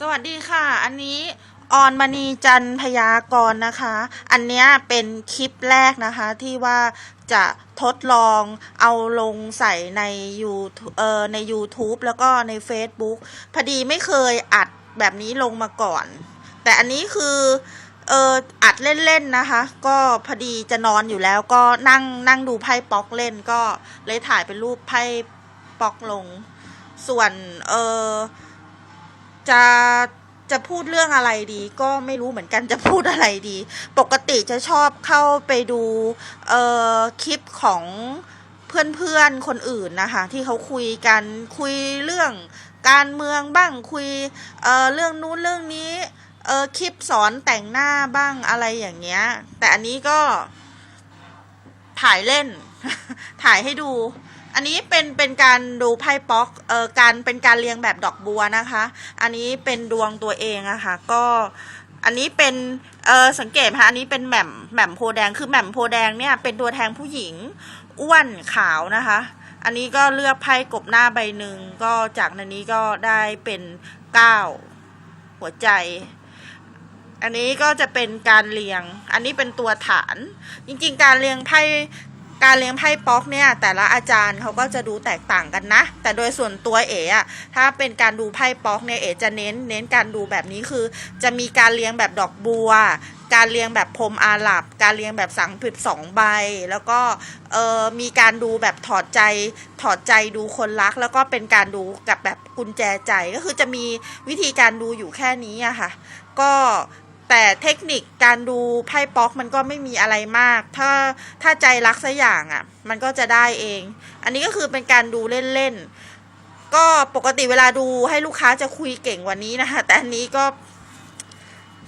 สวัสดีค่ะ อันนี้ออนมณีจันพยากรณ์นะคะ อันเนี้ยเป็นคลิปแรกนะคะที่ว่าจะทดลองเอาลงใส่ใน YouTube เอ่อใน YouTube แล้วก็ใน Facebook พอดีไม่เคยอัดแบบนี้ลงมาก่อน แต่อันนี้คือเอออัดเล่นๆนะคะ ก็พอดีจะนอนอยู่แล้วก็นั่งนั่งดูไพ่ป๊อกเล่นก็เลยถ่ายเป็นรูปไพ่ป๊อกลง ส่วนเออ จะจะพูดเรื่องอะไรดี ก็ไม่รู้เหมือนกันจะพูดอะไรดี ปกติจะชอบเข้าไปดูเอ่อคลิปของเพื่อนๆคนอื่นนะคะ ที่เขาคุยกันคุยเรื่องการเมืองบ้างคุยเอ่อเรื่องนู้นเรื่องนี้เออคลิปสอนแต่งหน้าบ้างอะไรอย่างเงี้ย แต่อันนี้ก็ถ่ายเล่น ถ่ายให้ดู อันนี้เป็นเป็นการดูไพ่ป๊อกเอ่อการเป็นการเรียงแบบดอกบัวนะคะ อันนี้เป็นดวงตัวเองอะค่ะก็อันนี้เป็นเออสังเกตไหมคะอันนี้เป็นแหม่มแหม่มโพแดงคือแหม่มโพแดงเนี่ยเป็นตัวแทนผู้หญิงอ้วนขาวนะคะ อันนี้ก็เลือกไพ่กบหน้าใบหนึ่งก็จากในนี้ก็ได้เป็นเก้าหัวใจ อันนี้ก็จะเป็นการเรียง อันนี้เป็นตัวฐาน จริงๆ การเรียงไพ่ การเลี้ยงไพ่ป๊อกเนี่ยแต่ละอาจารย์เขาก็จะดูแตกต่างกันนะ แต่โดยส่วนตัวเอ๋อะถ้าเป็นการดูไพ่ป๊อกเนี่ยเอ๋จะเน้นเน้นการดูแบบนี้คือ จะมีการเลี้ยงแบบดอกบัว การเลี้ยงแบบพรมอาหรับ การเลี้ยงแบบสังผิดสองใบ แล้วก็เออมีการดูแบบถอดใจถอดใจดูคนรัก แล้วก็เป็นการดูกับแบบกุญแจใจก็คือจะมีวิธีการดูอยู่แค่นี้อะค่ะ ก็ แต่เทคนิคการดูไพ่ป๊อกมันก็ไม่มีอะไรมาก ถ้าถ้าใจรักสักอย่างอะ่ะ มันก็จะได้เอง อันนี้ก็คือเป็นการดูเล่นๆ ก็ปกติเวลาดูให้ลูกค้าจะคุยเก่งกว่านี้นะคะ แต่อันนี้ก็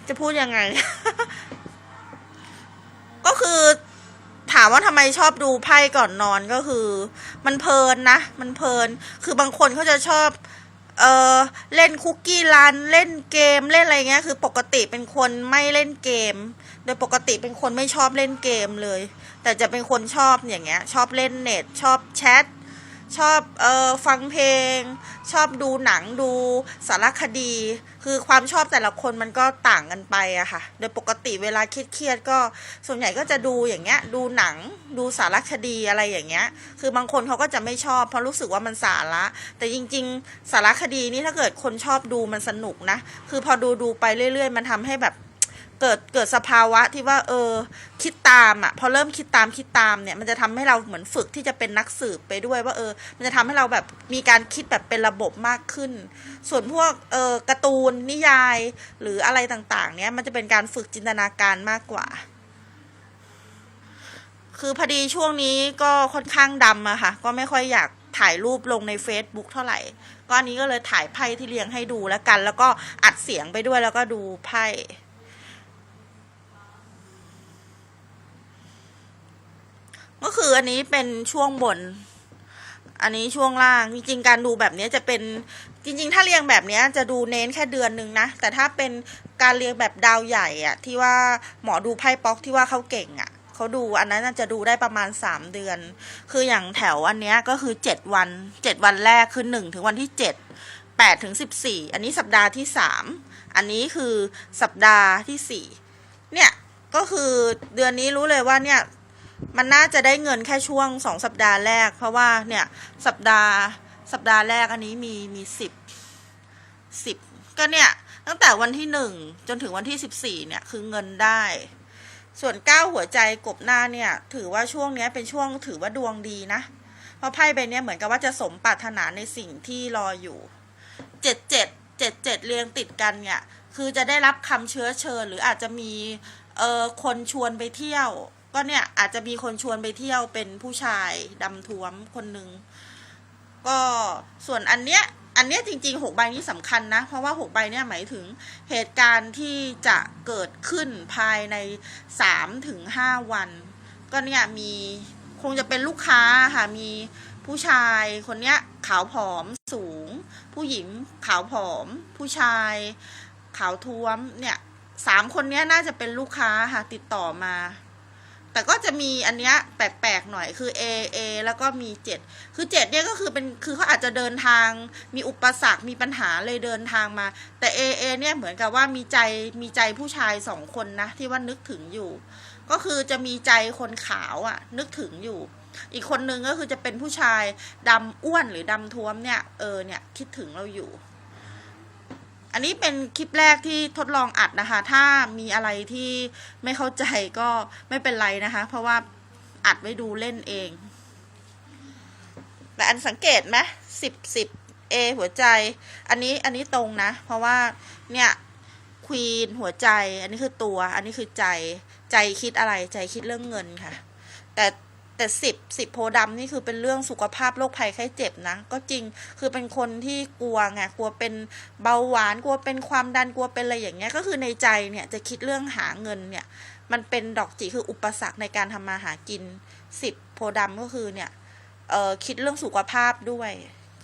จะพูดยังไง ก็คือถามว่าทำไมชอบดูไพ่ก่อนนอนก็คือ มันเพลินนะ มันเพลิน คือบางคนเขาจะชอบ เออเล่นคุกกี้รันเล่นเกมเล่นอะไรเงี้ยคือปกติเป็นคนไม่เล่นเกม โดยปกติเป็นคนไม่ชอบเล่นเกมเลย แต่จะเป็นคนชอบอย่างเงี้ย ชอบเล่นเน็ตชอบแชท ชอบเออฟังเพลง ชอบดูหนังดูสารคดี คือความชอบแต่ละคนมันก็ต่างกันไปอะค่ะ โดยปกติเวลาเครียดๆก็ส่วนใหญ่ก็จะดูอย่างเงี้ย ดูหนังดูสารคดีอะไรอย่างเงี้ย คือบางคนเขาก็จะไม่ชอบเพราะรู้สึกว่ามันสาระ แต่จริง ๆ สารคดีนี่ถ้าเกิดคนชอบดูมันสนุกนะ คือพอดูดูไปเรื่อย ๆ มันทำให้แบบ เกิดเกิดสภาวะที่ว่า เออ คิดตามอะ พอเริ่มคิดตามคิดตามเนี่ย มันจะทำให้เราเหมือนฝึกที่จะเป็นนักสืบไปด้วยว่า เออ มันจะทำให้เราแบบมีการคิดแบบเป็นระบบมากขึ้น ส่วนพวกเออการ์ตูนนิยาย หรืออะไรต่างๆ เนี่ยมันจะเป็นการฝึกจินตนาการมากกว่า คือพอดีช่วงนี้ก็ค่อนข้างดำอะค่ะ ก็ไม่ค่อยอยากถ่ายรูปลงใน Facebook เท่าไหร่ ก็อันนี้ก็เลยถ่ายไพ่ที่เรียงให้ดูแล้วกัน แล้วก็อัดเสียงไปด้วยแล้วก็ดูไพ่ ก็คืออันนี้เป็นช่วงบน อันนี้ช่วงล่าง จริงๆ การดูแบบนี้จะเป็นจริง ๆ ถ้าเรียงแบบนี้จะดูเน้นแค่เดือนหนึ่งนะ แต่ถ้าเป็นการเรียงแบบดาวใหญ่อะที่ว่าหมอดูไพ่ป๊อกที่ว่าเขาเก่งอะเขาดูอันนั้นจะดูได้ประมาณสามเดือน คืออย่างแถวอันนี้ก็คือเจ็ดวันเจ็ดวันแรกคือหนึ่งถึงวันที่เจ็ดแปดถึงสิบสี่อันนี้สัปดาห์ที่สามอันนี้คือสัปดาห์ที่สี่เนี่ยก็คือเดือนนี้รู้เลยว่าเนี่ย มันน่าจะได้เงินแค่ช่วงสองสัปดาห์แรก เพราะว่าเนี่ยสัปดาห์สัปดาห์แรกอันนี้มีมีสิบสิบก็เนี่ยตั้งแต่วันที่หนึ่งจนถึงวันที่สิบสี่เนี่ยคือเงินได้ ส่วนเก้าหัวใจกบหน้าเนี่ย ถือว่าช่วงเนี้ยเป็นช่วงถือว่าดวงดีนะ เพราะไพ่ใบเนี้ยเหมือนกับว่าจะสมปรารถนาในสิ่งที่รออยู่เจ็ดเจ็ดเจ็ดเจ็ดเรียงติดกันเนี่ย คือจะได้รับคำเชื้อเชิญ หรืออาจจะมีเออคนชวนไปเที่ยว ก็เนี่ยอาจจะมีคนชวนไปเที่ยวเป็นผู้ชายดำท้วมคนหนึ่งก็ส่วนอันเนี้ยอันเนี้ยจริงๆหกใบนี้สำคัญนะ เพราะว่าหกใบเนี่ยหมายถึงเหตุการณ์ที่จะเกิดขึ้นภายในสามถึงห้าวัน ก็เนี่ยมีคงจะเป็นลูกค้าค่ะมีผู้ชายคนเนี้ยขาวผอมสูง ผู้หญิงขาวผอม ผู้ชายขาวท้วมเนี่ยสามคนเนี้ยน่าจะเป็นลูกค้าค่ะติดต่อมา แต่ก็จะมีอันเนี้ยแปลกๆหน่อยคือ A A แล้วก็มีเจ็ดคือเจ็ดเนี่ยก็คือเป็นคือเขาอาจจะเดินทาง มีอุปสรรคมีปัญหาเลยเดินทางมา แต่ A A เนี่ยเหมือนกับว่ามีใจมีใจผู้ชายสองคนนะ ที่ว่านึกถึงอยู่ ก็คือจะมีใจคนขาวอะ่ะ นึกถึงอยู่ อีกคนนึงก็คือจะเป็นผู้ชายดำอ้วนหรือดำท้วมเนี่ยเออเนี่ยคิดถึงเราอยู่ อันนี้เป็นคลิปแรกที่ทดลองอัดนะคะ ถ้ามีอะไรที่ไม่เข้าใจก็ไม่เป็นไรนะคะ เพราะว่าอัดไว้ดูเล่นเอง แต่อันสังเกตไหมสิบสิบเอหัวใจ อันนี้อันนี้ตรงนะ เพราะว่าเนี่ยควีนหัวใจ อันนี้คือตัว อันนี้คือใจ ใจคิดอะไร ใจคิดเรื่องเงินค่ะ แต่ แต่สิบสิบโพธิ์ดำนี่คือเป็นเรื่องสุขภาพโรคภัยไข้เจ็บนะ ก็จริงคือเป็นคนที่กลัวไงกลัวเป็นเบาหวานกลัวเป็นความดันกลัวเป็นอะไรอย่างเงี้ยก็คือในใจเนี่ยจะคิดเรื่องหาเงินเนี่ย มันเป็นดอกจิคืออุปสรรคในการทำมาหากินสิบโพธิ์ดำก็คือเนี่ยเออคิดเรื่องสุขภาพด้วย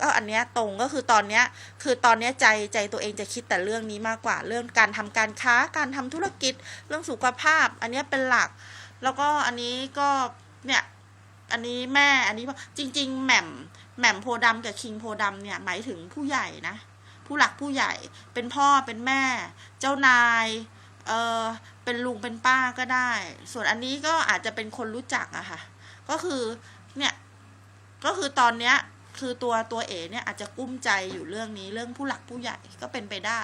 ก็อันเนี้ยตรงก็คือตอนเนี้ยคือตอนเนี้ยใจใจตัวเองจะคิดแต่เรื่องนี้มากกว่าเรื่องการทำการค้าการทำธุรกิจเรื่องสุขภาพ อันเนี้ยเป็นหลัก แล้วก็อันนี้ก็เนี่ย อันนี้แม่อันนี้จริง ๆแหม่มแหม่มโพธิ์ดำกับคิงโพธิ์ดำเนี่ยหมายถึงผู้ใหญ่นะ ผู้หลักผู้ใหญ่เป็นพ่อเป็นแม่ เจ้านายเออเป็นลุงเป็นป้าก็ได้ ส่วนอันนี้ก็อาจจะเป็นคนรู้จักอะค่ะ ก็คือเนี่ยก็คือตอนเนี้ยคือตัวตัวเอ๋เนี่ยอาจจะกุ้มใจอยู่เรื่องนี้เรื่องผู้หลักผู้ใหญ่ก็เป็นไปได้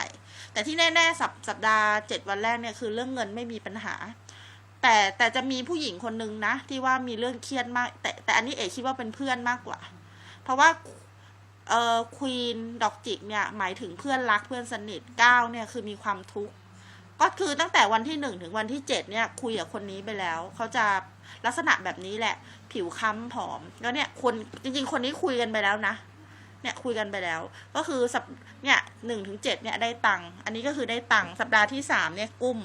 แต่ที่แน่ๆสัปสัปดาห์เจ็ดวันแรกเนี่ยคือเรื่องเงินไม่มีปัญหา แต่แต่จะมีผู้หญิงคนนึงนะ ที่ว่ามีเรื่องเครียดมาก แต่แต่อันนี้เอ๋คิดว่าเป็นเพื่อนมากกว่า เพราะว่าเอ่อควีนดอกจิกเนี่ย หมายถึงเพื่อนรักเพื่อนสนิทก้าวเนี่ยคือมีความทุกข์ก็คือตั้งแต่วันที่หนึ่งถึงวันที่เจ็ดเนี่ย คุยกับคนนี้ไปแล้ว เขาจะลักษณะแบบนี้แหละ ผิวค้ำผอม แล้วเนี่ยคนจริง ๆ คนนี้คุยกันไปแล้วนะเนี่ยคุยกันไปแล้ว ก็คือสัปเนี่ยหนึ่งถึงเจ็ดเนี่ยได้ตังค์อันนี้ก็คือได้ตังค์สัปดาห์ที่สามเนี่ยกุ้ม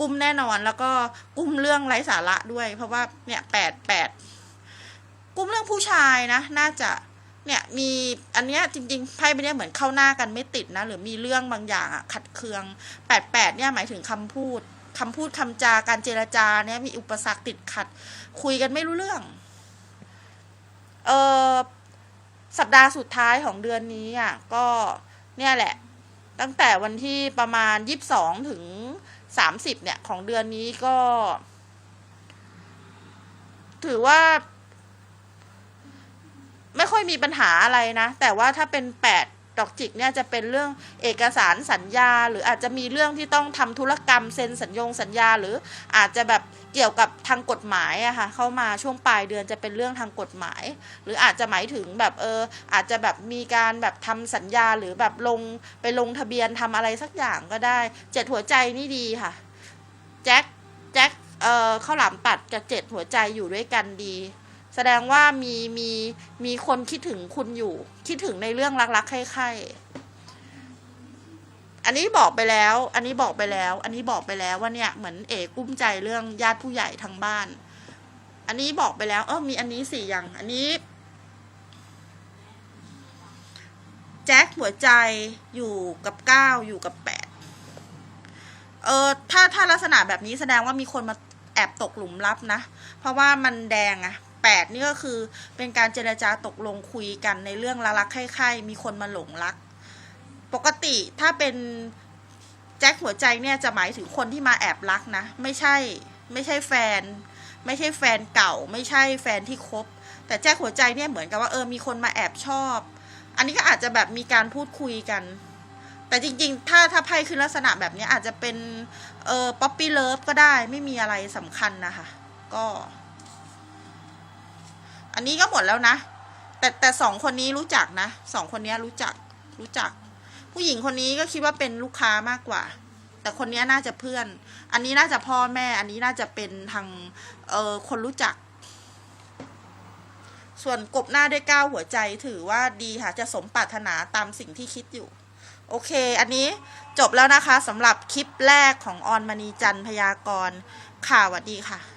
กุ้มแน่นอนแล้วก็กุ้มเรื่องไร้สาระด้วย เพราะว่าเนี่ยแปดแปดกุ้มเรื่องผู้ชายนะ น่าจะเนี่ยมีอันเนี้ยจริงๆไพ่ใบเนี้ยเหมือนเข้าหน้ากันไม่ติดนะ หรือมีเรื่องบางอย่างอะขัดเคืองแปดแปดเนี่ยหมายถึงคำพูดคำพูดคำจาการเจรจาเนี่ยมีอุปสรรคติดขัด คุยกันไม่รู้เรื่องเออสัปดาห์สุดท้ายของเดือนนี้อะก็เนี่ยแหละ ตั้งแต่วันที่ประมาณยี่สิบสองถึง สามสิบเนี่ยของเดือนนี้ก็ ถือว่า ไม่ค่อยมีปัญหาอะไรนะ แต่ว่าถ้าเป็นแปด ดอกจิกเนี่ยจะเป็นเรื่องเอกสารสัญญา หรืออาจจะมีเรื่องที่ต้องทำธุรกรรมเซ็นสัญญงสัญญา หรืออาจจะแบบเกี่ยวกับทางกฎหมายอะค่ะเข้ามาช่วงปลายเดือนจะเป็นเรื่องทางกฎหมาย หรืออาจจะหมายถึงแบบเอออาจจะแบบมีการแบบทำสัญญาหรือแบบลงไปลงทะเบียนทำอะไรสักอย่างก็ได้เจ็ดหัวใจนี่ดีค่ะแจ็คแจ็คเอ่อข้าวหลามตัดกับเจ็ดหัวใจอยู่ด้วยกันดี แสดงว่ามีมีมีคนคิดถึงคุณอยู่ คิดถึงในเรื่องรักๆใคร่ๆอันนี้บอกไปแล้ว อันนี้บอกไปแล้ว อันนี้บอกไปแล้วว่าเนี่ยเหมือนเอกุ้มใจเรื่องญาติผู้ใหญ่ทางบ้าน อันนี้บอกไปแล้ว เออมีอันนี้สี่อย่าง อันนี้แจ็คหัวใจอยู่กับเก้าอยู่กับแปดเออถ้าถ้าลักษณะแบบนี้แสดงว่ามีคนมาแอบตกหลุมลับนะ เพราะว่ามันแดงอะ แปดนี่ก็คือเป็นการเจรจาตกลงคุยกันในเรื่องรักๆใคร่ๆมีคนมาหลงรัก ปกติถ้าเป็นแจ็คหัวใจเนี่ยจะหมายถึงคนที่มาแอบรักนะ ไม่ใช่ไม่ใช่แฟน ไม่ใช่แฟนเก่า ไม่ใช่แฟนที่คบ แต่แจ็คหัวใจเนี่ยเหมือนกับว่าเออมีคนมาแอบชอบ อันนี้ก็อาจจะแบบมีการพูดคุยกัน แต่จริงๆ ถ้าถ้าไพ่ขึ้นลักษณะแบบนี้อาจจะเป็นเออป๊อปปี้เลิฟก็ได้ไม่มีอะไรสำคัญนะคะ ก็ อันนี้ก็หมดแล้วนะ แต่แต่สองคนนี้รู้จักนะสองคนนี้รู้จักรู้จัก ผู้หญิงคนนี้ก็คิดว่าเป็นลูกค้ามากกว่า แต่คนนี้น่าจะเพื่อน อันนี้น่าจะพ่อแม่ อันนี้น่าจะเป็นทางเออคนรู้จัก ส่วนกบหน้าด้วยก้าวหัวใจถือว่าดีค่ะจะสมปรารถนาตามสิ่งที่คิดอยู่โอเค อันนี้จบแล้วนะคะสำหรับคลิปแรกของออนมณีจันพยากรค่ะสวัสดีค่ะ